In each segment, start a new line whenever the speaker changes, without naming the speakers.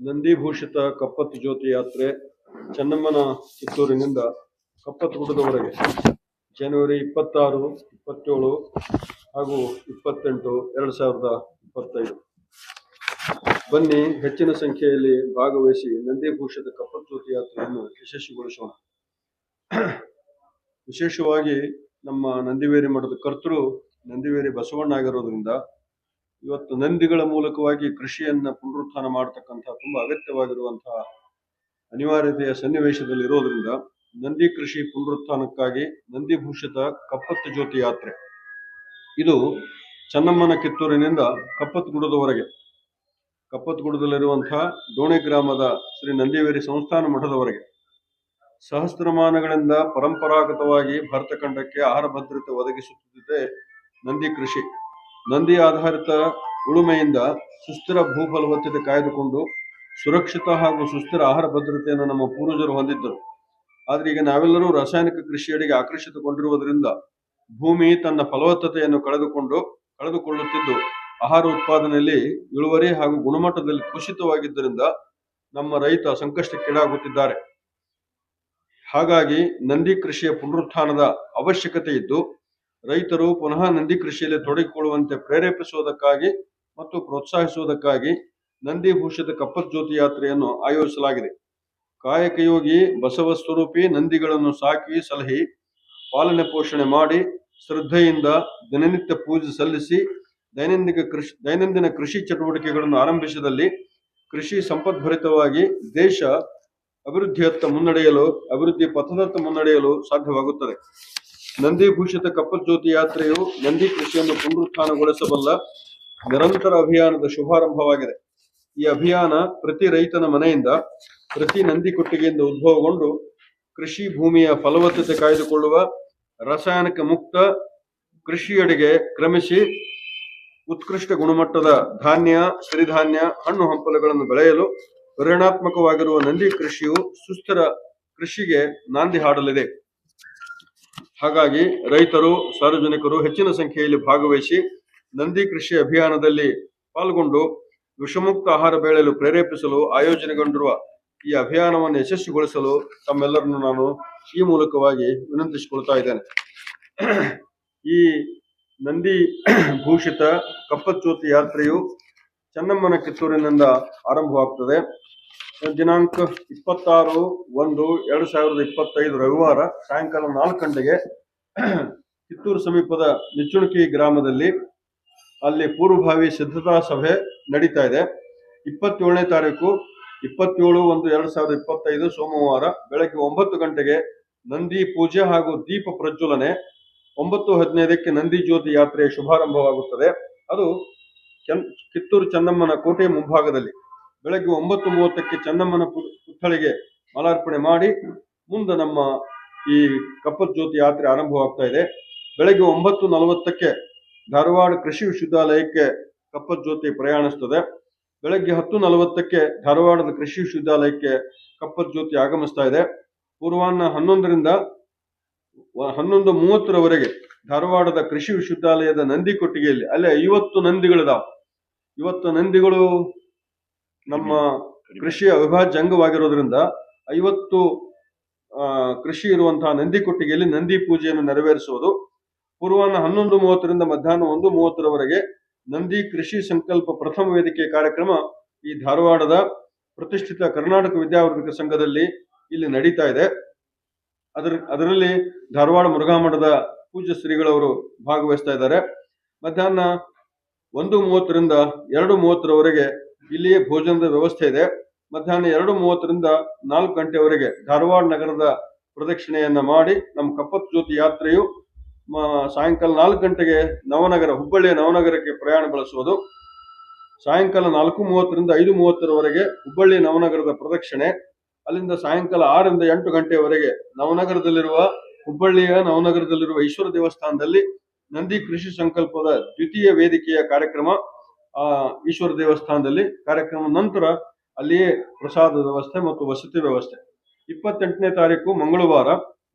ನಂದಿಭೂಷಿತ ಕಪ್ಪತ್ ಜ್ಯೋತಿ ಯಾತ್ರೆ ಚೆನ್ನಮ್ಮನ ಕಿತ್ತೂರಿನಿಂದ ಕಪ್ಪತ್ ಗುಡ್ಡದವರೆಗೆ. ಜನವರಿ ಇಪ್ಪತ್ತಾರು, ಇಪ್ಪತ್ತೇಳು ಹಾಗೂ ಇಪ್ಪತ್ತೆಂಟು, ಎರಡು ಸಾವಿರದ ಇಪ್ಪತ್ತೈದು. ಬನ್ನಿ, ಹೆಚ್ಚಿನ ಸಂಖ್ಯೆಯಲ್ಲಿ ಭಾಗವಹಿಸಿ ನಂದಿಭೂಷಿತ ಕಪ್ಪತ್ ಜ್ಯೋತಿ ಯಾತ್ರೆಯನ್ನು ಯಶಸ್ವಿಗೊಳಿಸೋಣ. ವಿಶೇಷವಾಗಿ ನಮ್ಮ ನಂದಿವೇರಿ ಮಠದ ಕರ್ತೃ ನಂದಿವೇರಿ ಬಸವಣ್ಣ ಆಗಿರೋದ್ರಿಂದ ಇವತ್ತು ನಂದಿಗಳ ಮೂಲಕವಾಗಿ ಕೃಷಿಯನ್ನ ಪುನರುತ್ಥಾನ ಮಾಡತಕ್ಕಂತಹ ತುಂಬಾ ಅಗತ್ಯವಾಗಿರುವಂತಹ ಅನಿವಾರ್ಯತೆಯ ಸನ್ನಿವೇಶದಲ್ಲಿ ಇರೋದ್ರಿಂದ ನಂದಿ ಕೃಷಿ ಪುನರುತ್ಥಾನಕ್ಕಾಗಿ ನಂದಿ ಭೂಷಿತ ಕಪ್ಪತ್ತು ಜ್ಯೋತಿ ಯಾತ್ರೆ. ಇದು ಚನ್ನಮ್ಮನ ಕಿತ್ತೂರಿನಿಂದ ಕಪ್ಪತ್ಗುಡದವರೆಗೆ. ಕಪ್ಪತ್ಗುಡದಲ್ಲಿರುವಂತಹ ಡೋಣೆ ಗ್ರಾಮದ ಶ್ರೀ ನಂದಿವೇರಿ ಸಂಸ್ಥಾನ ಮಠದವರೆಗೆ. ಸಹಸ್ರಮಾನಗಳಿಂದ ಪರಂಪರಾಗತವಾಗಿ ಭಾರತ ಖಂಡಕ್ಕೆ ಆಹಾರ ಭದ್ರತೆ ಒದಗಿಸುತ್ತಿದೆ ನಂದಿ ಕೃಷಿ. ನಂದಿ ಆಧಾರಿತ ಉಳುಮೆಯಿಂದ ಸುಸ್ಥಿರ ಭೂಫಲವತ್ತತೆ ಕಾಯ್ದುಕೊಂಡು ಸುರಕ್ಷಿತ ಹಾಗೂ ಸುಸ್ಥಿರ ಆಹಾರ ಭದ್ರತೆಯನ್ನು ನಮ್ಮ ಪೂರ್ವಜರು ಹೊಂದಿದ್ದರು. ಆದರೆ ಈಗ ನಾವೆಲ್ಲರೂ ರಾಸಾಯನಿಕ ಕೃಷಿಯಡೆಗೆ ಆಕರ್ಷಿತಗೊಂಡಿರುವುದರಿಂದ ಭೂಮಿ ತನ್ನ ಫಲವತ್ತತೆಯನ್ನು ಕಳೆದುಕೊಂಡು, ಕಳೆದುಕೊಳ್ಳುತ್ತಿದ್ದು ಆಹಾರ ಉತ್ಪಾದನೆಯಲ್ಲಿ ಇಳುವರಿ ಹಾಗೂ ಗುಣಮಟ್ಟದಲ್ಲಿ ಕುಸಿತವಾಗಿದ್ದರಿಂದ ನಮ್ಮ ರೈತ ಸಂಕಷ್ಟಕ್ಕೀಡಾಗುತ್ತಿದ್ದಾರೆ ಹಾಗಾಗಿ ನಂದಿ ಕೃಷಿಯ ಪುನರುತ್ಥಾನದ ಅವಶ್ಯಕತೆ ಇದ್ದು ರೈತರು ಪುನಃ ನಂದಿ ಕೃಷಿಯಲ್ಲಿ ತೊಡಗಿಕೊಳ್ಳುವಂತೆ ಪ್ರೇರೇಪಿಸುವುದಕ್ಕಾಗಿ ಮತ್ತು ಪ್ರೋತ್ಸಾಹಿಸುವುದಕ್ಕಾಗಿ ನಂದಿ ಭೂಷಿತ ಕಪ್ಪತ್ ಜ್ಯೋತಿ ಯಾತ್ರೆಯನ್ನು ಆಯೋಜಿಸಲಾಗಿದೆ. ಕಾಯಕಯೋಗಿ ಬಸವ ಸ್ವರೂಪಿ ನಂದಿಗಳನ್ನು ಸಾಕಿ ಸಲಹಿ, ಪಾಲನೆ ಪೋಷಣೆ ಮಾಡಿ, ಶ್ರದ್ಧೆಯಿಂದ ದಿನನಿತ್ಯ ಪೂಜೆ ಸಲ್ಲಿಸಿ, ದೈನಂದಿನ ಕೃಷಿ ದೈನಂದಿನ ಕೃಷಿ ಚಟುವಟಿಕೆಗಳನ್ನು ಆರಂಭಿಸಿದಲ್ಲಿ ಕೃಷಿ ಸಂಪದ್ಭರಿತವಾಗಿ ದೇಶ ಅಭಿವೃದ್ಧಿಯತ್ತ ಮುನ್ನಡೆಯಲು, ಅಭಿವೃದ್ಧಿ ಪಥದತ್ತ ಮುನ್ನಡೆಯಲು ಸಾಧ್ಯವಾಗುತ್ತದೆ. ನಂದಿ ಭೂಷಿತ ಕಪ್ಪತ್ ಜ್ಯೋತಿ ಯಾತ್ರೆಯು ನಂದಿ ಕೃಷಿಯನ್ನು ಪುನರುತ್ಥಾನಗೊಳಿಸಬಲ್ಲ ನಿರಂತರ ಅಭಿಯಾನದ ಶುಭಾರಂಭವಾಗಿದೆ. ಈ ಅಭಿಯಾನ ಪ್ರತಿ ರೈತನ ಮನೆಯಿಂದ, ಪ್ರತಿ ನಂದಿ ಕೊಟ್ಟಿಗೆಯಿಂದ ಉದ್ಭವಗೊಂಡು ಕೃಷಿ ಭೂಮಿಯ ಫಲವತ್ತತೆ ಕಾಯ್ದುಕೊಳ್ಳುವ ರಾಸಾಯನಿಕ ಮುಕ್ತ ಕೃಷಿಯಡೆಗೆ ಕ್ರಮಿಸಿ ಉತ್ಕೃಷ್ಟ ಗುಣಮಟ್ಟದ ಧಾನ್ಯ, ಸಿರಿಧಾನ್ಯ, ಹಣ್ಣು ಹಂಪಲುಗಳನ್ನು ಬೆಳೆಯಲು ಪರಿಣಾತ್ಮಕವಾಗಿರುವ ನಂದಿ ಕೃಷಿಯು ಸುಸ್ಥಿರ ಕೃಷಿಗೆ ನಾಂದಿ ಹಾಡಲಿದೆ. ಹಾಗಾಗಿ ರೈತರು, ಸಾರ್ವಜನಿಕರು ಹೆಚ್ಚಿನ ಸಂಖ್ಯೆಯಲ್ಲಿ ಭಾಗವಹಿಸಿ ನಂದಿ ಕೃಷಿ ಅಭಿಯಾನದಲ್ಲಿ ಪಾಲ್ಗೊಂಡು ವಿಷಮುಕ್ತ ಆಹಾರ ಬೆಳೆಯಲು ಪ್ರೇರೇಪಿಸಲು, ಆಯೋಜನೆಗೊಂಡಿರುವ ಈ ಅಭಿಯಾನವನ್ನು ಯಶಸ್ವಿಗೊಳಿಸಲು ತಮ್ಮೆಲ್ಲರನ್ನು ನಾನು ಈ ಮೂಲಕವಾಗಿ ವಿನಂತಿಸಿಕೊಳ್ತಾ ಇದ್ದೇನೆ. ಈ ನಂದಿ ಭೂಷಿತ ಕಪ್ಪಚ್ಚೋತಿ ಯಾತ್ರೆಯು ಚೆನ್ನಮ್ಮನ ಕಿತ್ತೂರಿನಿಂದ ಆರಂಭವಾಗ್ತದೆ. ದಿನಾಂಕ ಇಪ್ಪತ್ತಾರು ಒಂದು ಎರಡು ಸಾವಿರದ ಇಪ್ಪತ್ತೈದು ರವಿವಾರ ಸಾಯಂಕಾಲ ನಾಲ್ಕು ಗಂಟೆಗೆ ಕಿತ್ತೂರು ಸಮೀಪದ ನಿಚ್ಚುಣಕಿ ಗ್ರಾಮದಲ್ಲಿ ಅಲ್ಲಿ ಪೂರ್ವಭಾವಿ ಸಿದ್ಧತಾ ಸಭೆ ನಡೀತಾ ಇದೆ. ಇಪ್ಪತ್ತೇಳನೇ ತಾರೀಕು, ಇಪ್ಪತ್ತೇಳು ಒಂದು ಎರಡು ಸಾವಿರದ ಇಪ್ಪತ್ತೈದು ಸೋಮವಾರ ಬೆಳಗ್ಗೆ ಒಂಬತ್ತು ಗಂಟೆಗೆ ನಂದಿ ಪೂಜೆ ಹಾಗೂ ದೀಪ ಪ್ರಜ್ವಲನೆ, ಒಂಬತ್ತು ಹದಿನೈದಕ್ಕೆ ನಂದಿ ಜ್ಯೋತಿ ಯಾತ್ರೆ ಶುಭಾರಂಭವಾಗುತ್ತದೆ. ಅದು ಕಿತ್ತೂರು ಚೆನ್ನಮ್ಮನ ಕೋಟೆ ಮುಂಭಾಗದಲ್ಲಿ. ಬೆಳಗ್ಗೆ ಒಂಬತ್ತು ಮೂವತ್ತಕ್ಕೆ ಚನ್ನಮ್ಮನ ಪುತ್ಥಳಿಗೆ ಮಾಲಾರ್ಪಣೆ ಮಾಡಿ ಮುಂದೆ ನಮ್ಮ ಈ ಕಪ್ಪತ್ ಜ್ಯೋತಿ ಯಾತ್ರೆ ಆರಂಭವಾಗ್ತಾ ಇದೆ. ಬೆಳಗ್ಗೆ ಒಂಬತ್ತು ನಲವತ್ತಕ್ಕೆ ಧಾರವಾಡ ಕೃಷಿ ವಿಶ್ವವಿದ್ಯಾಲಯಕ್ಕೆ ಕಪ್ಪತ್ ಜ್ಯೋತಿ ಪ್ರಯಾಣಿಸ್ತದೆ. ಬೆಳಗ್ಗೆ ಹತ್ತು ನಲವತ್ತಕ್ಕೆ ಧಾರವಾಡದ ಕೃಷಿ ವಿಶ್ವವಿದ್ಯಾಲಯಕ್ಕೆ ಕಪ್ಪತ್ ಜ್ಯೋತಿ ಆಗಮಿಸ್ತಾ ಇದೆ. ಪೂರ್ವಾಹ್ನ ಹನ್ನೊಂದರಿಂದ ಹನ್ನೊಂದು ಮೂವತ್ತರವರೆಗೆ ಧಾರವಾಡದ ಕೃಷಿ ವಿಶ್ವವಿದ್ಯಾಲಯದ ನಂದಿ ಕೊಟ್ಟಿಗೆಯಲ್ಲಿ, ಅಲ್ಲೇ ಐವತ್ತು ನಂದಿಗಳಿದಾವೆ. ಇವತ್ತು ನಂದಿಗಳು ನಮ್ಮ ಕೃಷಿಯ ಅವಿಭಾಜ್ಯ ಅಂಗವಾಗಿರೋದ್ರಿಂದ ಐವತ್ತು ಕೃಷಿ ಇರುವಂತಹ ನಂದಿ ಕೊಟ್ಟಿಗೆಯಲ್ಲಿ ನಂದಿ ಪೂಜೆಯನ್ನು ನೆರವೇರಿಸುವುದು. ಪೂರ್ವಾಹ್ನ ಹನ್ನೊಂದು ಮೂವತ್ತರಿಂದ ಮಧ್ಯಾಹ್ನ ಒಂದು ಮೂವತ್ತರವರೆಗೆ ನಂದಿ ಕೃಷಿ ಸಂಕಲ್ಪ ಪ್ರಥಮ ವೇದಿಕೆ ಕಾರ್ಯಕ್ರಮ ಈ ಧಾರವಾಡದ ಪ್ರತಿಷ್ಠಿತ ಕರ್ನಾಟಕ ವಿದ್ಯಾವರ್ಧಕ ಸಂಘದಲ್ಲಿ ಇಲ್ಲಿ ನಡೀತಾ ಇದೆ. ಅದರ ಅದರಲ್ಲಿ ಧಾರವಾಡ ಮುರುಘಾಮಠದ ಪೂಜ್ಯ ಶ್ರೀಗಳವರು ಭಾಗವಹಿಸ್ತಾ ಇದ್ದಾರೆ. ಮಧ್ಯಾಹ್ನ ಒಂದು ಮೂವತ್ತರಿಂದ ಎರಡು ಮೂವತ್ತರವರೆಗೆ ಇಲ್ಲಿಯೇ ಭೋಜನದ ವ್ಯವಸ್ಥೆ ಇದೆ. ಮಧ್ಯಾಹ್ನ ಎರಡು ಮೂವತ್ತರಿಂದ ನಾಲ್ಕು ಗಂಟೆವರೆಗೆ ಧಾರವಾಡ ನಗರದ ಪ್ರದಕ್ಷಿಣೆಯನ್ನ ಮಾಡಿ ನಮ್ಮ ಕಪ್ಪತ್ ಜ್ಯೋತಿ ಯಾತ್ರೆಯು ಸಾಯಂಕಾಲ ನಾಲ್ಕು ಗಂಟೆಗೆ ನವನಗರ, ಹುಬ್ಬಳ್ಳಿಯ ನವನಗರಕ್ಕೆ ಪ್ರಯಾಣ ಬೆಳೆಸುವುದು. ಸಾಯಂಕಾಲ ನಾಲ್ಕು ಮೂವತ್ತರಿಂದ ಐದು ಮೂವತ್ತರವರೆಗೆ ಹುಬ್ಬಳ್ಳಿ ನವನಗರದ ಪ್ರದಕ್ಷಿಣೆ. ಅಲ್ಲಿಂದ ಸಾಯಂಕಾಲ ಆರರಿಂದ ಎಂಟು ಗಂಟೆವರೆಗೆ ನವನಗರದಲ್ಲಿರುವ, ಹುಬ್ಬಳ್ಳಿಯ ನವನಗರದಲ್ಲಿರುವ ಈಶ್ವರ ದೇವಸ್ಥಾನದಲ್ಲಿ ನಂದಿ ಕೃಷಿ ಸಂಕಲ್ಪದ ದ್ವಿತೀಯ ವೇದಿಕೆಯ ಕಾರ್ಯಕ್ರಮ. ಆ ಈಶ್ವರ ದೇವಸ್ಥಾನದಲ್ಲಿ ಕಾರ್ಯಕ್ರಮ ನಂತರ ಅಲ್ಲಿಯೇ ಪ್ರಸಾದ ವ್ಯವಸ್ಥೆ ಮತ್ತು ವಸತಿ ವ್ಯವಸ್ಥೆ. ಇಪ್ಪತ್ತೆಂಟನೇ ತಾರೀಕು ಮಂಗಳವಾರ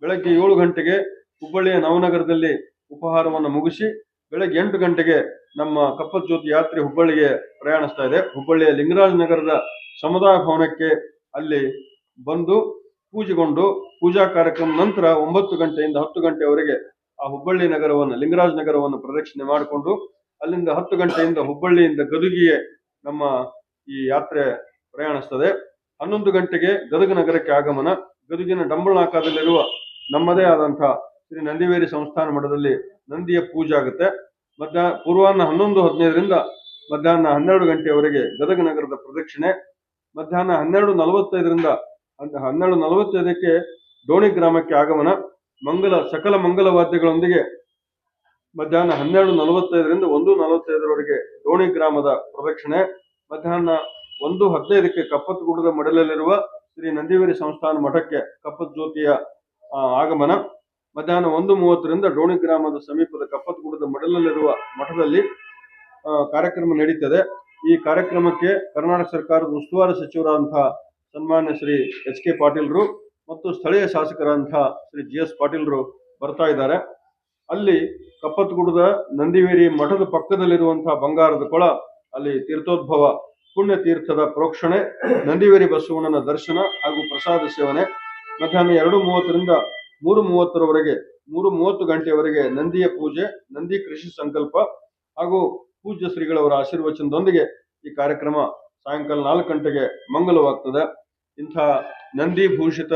ಬೆಳಗ್ಗೆ ಏಳು ಗಂಟೆಗೆ ಹುಬ್ಬಳ್ಳಿಯ ನವನಗರದಲ್ಲಿ ಉಪಹಾರವನ್ನು ಮುಗಿಸಿ ಬೆಳಗ್ಗೆ ಎಂಟು ಗಂಟೆಗೆ ನಮ್ಮ ಕಪ್ಪತ್ ಜ್ಯೋತಿ ಯಾತ್ರೆ ಹುಬ್ಬಳ್ಳಿಗೆ ಪ್ರಯಾಣಿಸ್ತಾ ಇದೆ. ಹುಬ್ಬಳ್ಳಿಯ ಲಿಂಗರಾಜ ನಗರದ ಸಮುದಾಯ ಭವನಕ್ಕೆ ಅಲ್ಲಿ ಬಂದು ಪೂಜೆಗೊಂಡು ಪೂಜಾ ಕಾರ್ಯಕ್ರಮ ನಂತರ ಒಂಬತ್ತು ಗಂಟೆಯಿಂದ ಹತ್ತು ಗಂಟೆವರೆಗೆ ಆ ಹುಬ್ಬಳ್ಳಿ ನಗರವನ್ನು, ಲಿಂಗರಾಜ ನಗರವನ್ನು ಪ್ರದಕ್ಷಿಣೆ ಮಾಡಿಕೊಂಡು ಅಲ್ಲಿಂದ ಹತ್ತು ಗಂಟೆಯಿಂದ ಹುಬ್ಬಳ್ಳಿಯಿಂದ ಗದುಗಿಗೆ ನಮ್ಮ ಈ ಯಾತ್ರೆ ಪ್ರಯಾಣಿಸ್ತದೆ. ಹನ್ನೊಂದು ಗಂಟೆಗೆ ಗದಗ ನಗರಕ್ಕೆ ಆಗಮನ. ಗದುಗಿನ ಡಂಬಳನಾಕಾರದಲ್ಲಿರುವ ನಮ್ಮದೇ ಆದಂತಹ ಶ್ರೀ ನಂದಿವೇರಿ ಸಂಸ್ಥಾನ ಮಠದಲ್ಲಿ ನಂದಿಯ ಪೂಜೆ ಆಗುತ್ತೆ. ಮಧ್ಯಾಹ್ನ ಪೂರ್ವಾಹ್ನ ಹನ್ನೊಂದು ಹದಿನೈದರಿಂದ ಮಧ್ಯಾಹ್ನ ಹನ್ನೆರಡು ಗಂಟೆಯವರೆಗೆ ಗದಗ ನಗರದ ಪ್ರದಕ್ಷಿಣೆ. ಮಧ್ಯಾಹ್ನ ಹನ್ನೆರಡು ನಲವತ್ತೈದರಿಂದ ಹನ್ನೆರಡು ನಲವತ್ತೈದಕ್ಕೆ ದೋಣಿ ಗ್ರಾಮಕ್ಕೆ ಆಗಮನ. ಮಂಗಲ, ಸಕಲ ಮಂಗಲ ವಾದ್ಯಗಳೊಂದಿಗೆ ಮಧ್ಯಾಹ್ನ ಹನ್ನೆರಡು ನಲವತ್ತೈದರಿಂದ ಒಂದು ನಲವತ್ತೈದರವರೆಗೆ ದೋಣಿ ಗ್ರಾಮದ ಪ್ರದಕ್ಷಿಣೆ. ಮಧ್ಯಾಹ್ನ ಒಂದು ಹದಿನೈದಕ್ಕೆ ಕಪ್ಪತ್ಗೂಡದ ಮಡಲಲ್ಲಿರುವ ಶ್ರೀ ನಂದಿವೇರಿ ಸಂಸ್ಥಾನ ಮಠಕ್ಕೆ ಕಪ್ಪತ್ ಜ್ಯೋತಿಯ ಆಗಮನ. ಮಧ್ಯಾಹ್ನ ಒಂದು ಮೂವತ್ತರಿಂದ ಡೋಣಿ ಗ್ರಾಮದ ಸಮೀಪದ ಕಪ್ಪತ್ಗೂಡದ ಮಡಲಲ್ಲಿರುವ ಮಠದಲ್ಲಿ ಕಾರ್ಯಕ್ರಮ ನಡೀತದೆ. ಈ ಕಾರ್ಯಕ್ರಮಕ್ಕೆ ಕರ್ನಾಟಕ ಸರ್ಕಾರದ ಉಸ್ತುವಾರಿ ಸಚಿವರಾದಂತಹ ಸನ್ಮಾನ್ಯ ಶ್ರೀ ಎಚ್ ಕೆ ಪಾಟೀಲ್ರು ಮತ್ತು ಸ್ಥಳೀಯ ಶಾಸಕರಾದಂತಹ ಶ್ರೀ ಜಿ ಎಸ್ ಪಾಟೀಲ್ರು ಬರ್ತಾ ಇದ್ದಾರೆ. ಅಲ್ಲಿ ಕಪ್ಪತ್ಗುಡದ ನಂದಿವೇರಿ ಮಠದ ಪಕ್ಕದಲ್ಲಿರುವಂತಹ ಬಂಗಾರದ ಕೊಳ, ಅಲ್ಲಿ ತೀರ್ಥೋದ್ಭವ ಪುಣ್ಯ ತೀರ್ಥದ ಪ್ರೋಕ್ಷಣೆ, ನಂದಿವೇರಿ ಬಸವಣ್ಣನ ದರ್ಶನ ಹಾಗೂ ಪ್ರಸಾದ ಸೇವನೆ. ಮಧ್ಯಾಹ್ನ ಎರಡು ಮೂವತ್ತರಿಂದ ಮೂರು ಮೂವತ್ತರವರೆಗೆ, ಮೂರು ಮೂವತ್ತು ಗಂಟೆಯವರೆಗೆ ನಂದಿಯ ಪೂಜೆ, ನಂದಿ ಕೃಷಿ ಸಂಕಲ್ಪ ಹಾಗೂ ಪೂಜ್ಯ ಶ್ರೀಗಳವರ ಆಶೀರ್ವಚನದೊಂದಿಗೆ ಈ ಕಾರ್ಯಕ್ರಮ ಸಾಯಂಕಾಲ ನಾಲ್ಕು ಗಂಟೆಗೆ ಮಂಗಲವಾಗ್ತದೆ. ಇಂಥ ನಂದಿ ಭೂಷಿತ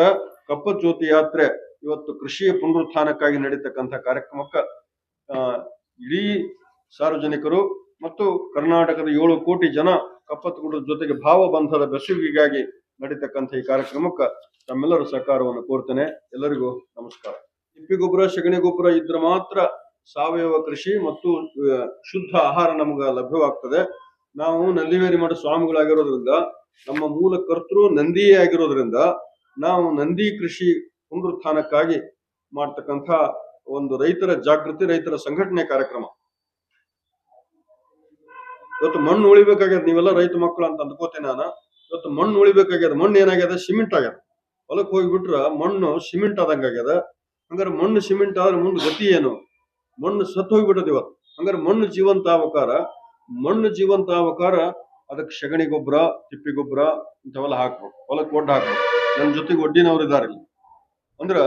ಕಪ್ಪಜ್ಯೋತಿ ಯಾತ್ರೆ ಇವತ್ತು ಕೃಷಿಯ ಪುನರುತ್ಥಾನಕ್ಕಾಗಿ ನಡೀತಕ್ಕಂಥ ಕಾರ್ಯಕ್ರಮಕ್ಕೆ ಇಡೀ ಸಾರ್ವಜನಿಕರು ಮತ್ತು ಕರ್ನಾಟಕದ ಏಳು ಕೋಟಿ ಜನ ಕಪ್ಪತ್ತಗುಡದ ಜೊತೆಗೆ ಭಾವಬಂಧದ ಬೆಸುವಿಗಾಗಿ ನಡೀತಕ್ಕಂಥ ಈ ಕಾರ್ಯಕ್ರಮಕ್ಕೆ ತಮ್ಮೆಲ್ಲರೂ ಸಹಕಾರವನ್ನು ಕೋರ್ತೇನೆ. ಎಲ್ಲರಿಗೂ ನಮಸ್ಕಾರ. ತಿಪ್ಪಿ ಗೊಬ್ಬರ, ಸಗಣಿ ಗೊಬ್ಬರ ಇದ್ರೆ ಮಾತ್ರ ಸಾವಯವ ಕೃಷಿ ಮತ್ತು ಶುದ್ಧ ಆಹಾರ ನಮಗೆ ಲಭ್ಯವಾಗ್ತದೆ. ನಾವು ನಂದಿವೇರಿ ಮಠ ಸ್ವಾಮಿಗಳಾಗಿರೋದ್ರಿಂದ, ನಮ್ಮ ಮೂಲ ಕರ್ತೃ ನಂದಿಯೇ ಆಗಿರೋದ್ರಿಂದ, ನಾವು ನಂದಿ ಕೃಷಿ ಪುನರುತ್ಥಾನಕ್ಕಾಗಿ ಮಾಡ್ತಕ್ಕಂಥ ಒಂದು ರೈತರ ಜಾಗೃತಿ, ರೈತರ ಸಂಘಟನೆ ಕಾರ್ಯಕ್ರಮ. ಇವತ್ತು ಮಣ್ಣು ಉಳಿಬೇಕಾಗ್ಯದ ನೀವೆಲ್ಲ ರೈತ ಮಕ್ಕಳು ಅಂತ ಅಂದ್ಕೋತೀನಿ ನಾನು. ಇವತ್ತು ಮಣ್ಣು ಉಳಿಬೇಕಾಗ್ಯದ, ಮಣ್ಣು ಏನಾಗ್ಯದ? ಸಿಮೆಂಟ್ ಆಗ್ಯದ. ಹೊಲಕ್ಕೆ ಹೋಗಿಬಿಟ್ರ ಮಣ್ಣು ಸಿಮೆಂಟ್ ಆದಂಗ ಆಗ್ಯದ. ಹಂಗಾರೆ ಮಣ್ಣು ಸಿಮೆಂಟ್ ಆದ್ರೆ ಮುಂದೆ ಗತಿ ಏನು? ಮಣ್ಣು ಸತ್ತು ಹೋಗ್ಬಿಟ್ಟದ ಇವತ್ತು. ಹಂಗಾರೆ ಮಣ್ಣು ಜೀವಂತ ಅವಕಾರ ಮಣ್ಣು ಜೀವಂತ ಅವಕಾರ ಅದಕ್ಕೆ ಸಗಣಿ ಗೊಬ್ಬರ, ತಿಪ್ಪಿ ಗೊಬ್ಬರ ಇಂಥವೆಲ್ಲ ಹಾಕ್ಬೇಕು. ಹೊಲಕ್ಕೆ ಒಡ್ಡು ಹಾಕ್ಬೇಕು. ನನ್ನ ಜೊತೆಗೆ ಒಡ್ಡಿನವ್ರು ಇದ್ದಾರೆ ಇಲ್ಲಿ. ಅಂದ್ರ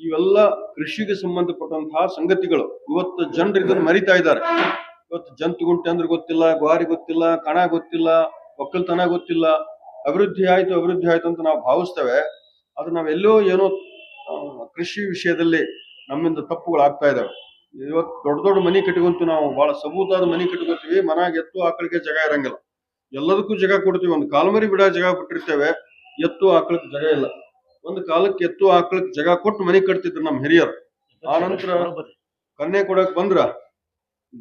ಇವೆಲ್ಲ ಕೃಷಿಗೆ ಸಂಬಂಧಪಟ್ಟಂತಹ ಸಂಗತಿಗಳು. ಇವತ್ತು ಜನರು ಇದನ್ನ ಮರಿತಾ ಇದ್ದಾರೆ. ಇವತ್ತು ಜಂತುಗುಂಟೆ ಅಂದ್ರೆ ಗೊತ್ತಿಲ್ಲ, ಗ್ವಾರಿ ಗೊತ್ತಿಲ್ಲ, ಕಣ ಗೊತ್ತಿಲ್ಲ, ಒಕ್ಕಲ್ತನ ಗೊತ್ತಿಲ್ಲ. ಅಭಿವೃದ್ಧಿ ಆಯ್ತು ಅಭಿವೃದ್ಧಿ ಆಯ್ತು ಅಂತ ನಾವು ಭಾವಿಸ್ತೇವೆ. ಅದು ನಾವೆಲ್ಲೋ ಏನೋ ಕೃಷಿ ವಿಷಯದಲ್ಲಿ ನಮ್ಮಿಂದ ತಪ್ಪುಗಳಾಗ್ತಾ ಇದಾವೆ ಇವತ್ತು ದೊಡ್ಡ ದೊಡ್ಡ ಮನಿ ಕಟ್ಕೊಂತೀವಿ ನಾವು. ಬಹಳ ಸಬೂತಾದ ಮನಿ ಕಟ್ಕೋತೀವಿ ಮನಾಗ ಎತ್ತು ಆಕಳಿಗೆ ಜಾಗ ಇರಂಗಿಲ್ಲ. ಎಲ್ಲದಕ್ಕೂ ಜಾಗ ಕೊಡ್ತೀವಿ. ಒಂದು ಕಾಲ್ಮರಿ ಬಿಡ ಜಾಗ ಬಿಟ್ಟಿರ್ತೇವೆ ಎತ್ತು ಆಕಳಿಗೆ ಜಾಗ ಇಲ್ಲ. ಒಂದು ಕಾಲಕ್ಕೆ ಎತ್ತು ಆಕಳಕ್ಕೆ ಜಗ ಕೊಟ್ಟು ಮನೆ ಕಟ್ತಿದ್ರು ನಮ್ಮ ಹಿರಿಯರು. ಆ ನಂತರ ಕನ್ಯೆ ಕೊಡಕ್ ಬಂದ್ರ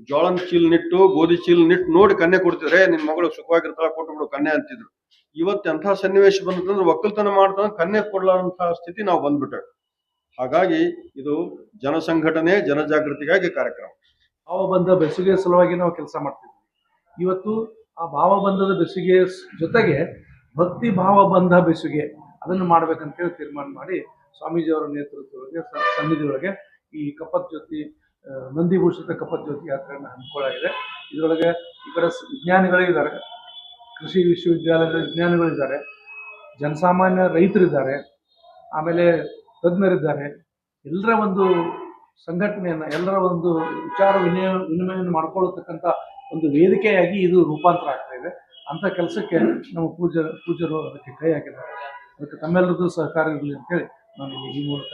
ಜೋಳನ್ ಚೀಲ್ ನಿಟ್ಟು ಗೋಧಿ ಚೀಲ್ ನಿಟ್ಟು ನೋಡಿ ಕನ್ಯೆ ಕೊಡ್ತಿದ್ರೆ. ನಿನ್ ಮಗಳು ಸುಖವಾಗಿರ್ತಾಳ ಕೊಟ್ಟು ಬಿಡು ಕನ್ಯೆ ಅಂತಿದ್ರು. ಇವತ್ತು ಎಂಥ ಸನ್ನಿವೇಶ ಬಂತಂದ್ರೆ ಒಕ್ಕಲ್ತನ ಮಾಡ್ತಾನೆ ಕನ್ಯೆ ಕೊಡ್ಲಾರಂತಹ ಸ್ಥಿತಿ ನಾವು ಬಂದ್ಬಿಟ್ಟೇವೆ. ಹಾಗಾಗಿ ಇದು ಜನಸಂಘಟನೆ ಜನಜಾಗೃತಿಗಾಗಿ ಕಾರ್ಯಕ್ರಮ.
ಭಾವ ಬಂದ ಬೆಸುಗೆ ಸಲುವಾಗಿ ನಾವು ಕೆಲಸ ಮಾಡ್ತಿದ್ವಿ. ಇವತ್ತು ಆ ಭಾವಬಂಧದ ಬೆಸುಗೆ ಸ್- ಜೊತೆಗೆ ಭಕ್ತಿ ಭಾವ ಬಂಧ ಬೆಸುಗೆ. ಅದನ್ನು ಮಾಡ್ಬೇಕಂತೇಳಿ ತೀರ್ಮಾನ ಮಾಡಿ ಸ್ವಾಮೀಜಿಯವರ ನೇತೃತ್ವದೊಳಗೆ ಸನ್ನಿಧಿಯೊಳಗೆ ಈ ಕಪ್ಪತ್ ಜ್ಯೋತಿ ನಂದಿ ನಂದಿಭೂಷಿತ ಕಪ್ಪತ್ ಜ್ಯೋತಿ ಯಾತ್ರೆಯನ್ನು ಹಮ್ಮಿಕೊಳ್ಳಾಗಿದೆ ಇದರೊಳಗೆ ಈ ಕಡೆ ಸ್- ವಿಜ್ಞಾನಿಗಳು ಇದ್ದಾರೆ. ಕೃಷಿ ವಿಶ್ವವಿದ್ಯಾಲಯದ ವಿಜ್ಞಾನಿಗಳಿದ್ದಾರೆ ಜನಸಾಮಾನ್ಯ ರೈತರಿದ್ದಾರೆ. ಆಮೇಲೆ ತಜ್ಞರಿದ್ದಾರೆ. ಎಲ್ಲರ ಒಂದು ಸಂಘಟನೆಯನ್ನು, ಎಲ್ಲರ ಒಂದು ವಿಚಾರ ವಿನಿಮಯ ವಿನಿಮಯವನ್ನು ಮಾಡ್ಕೊಳ್ಳತಕ್ಕಂಥ ಒಂದು ವೇದಿಕೆಯಾಗಿ ಇದು ರೂಪಾಂತರ ಆಗ್ತಾ ಇದೆ. ಅಂತ ಕೆಲಸಕ್ಕೆ ನಮ್ಮ ಪೂಜ, ಪೂಜರು ಅದಕ್ಕೆ ಕೈ ಹಾಕಿದ್ದಾರೆ. ಅದಕ್ಕೆ ತಮ್ಮೆಲ್ಲರದ್ದು ಸಹಕಾರ ಇರಲಿ ಅಂತೇಳಿ ನಾನು ಈ ಮೂಲಕ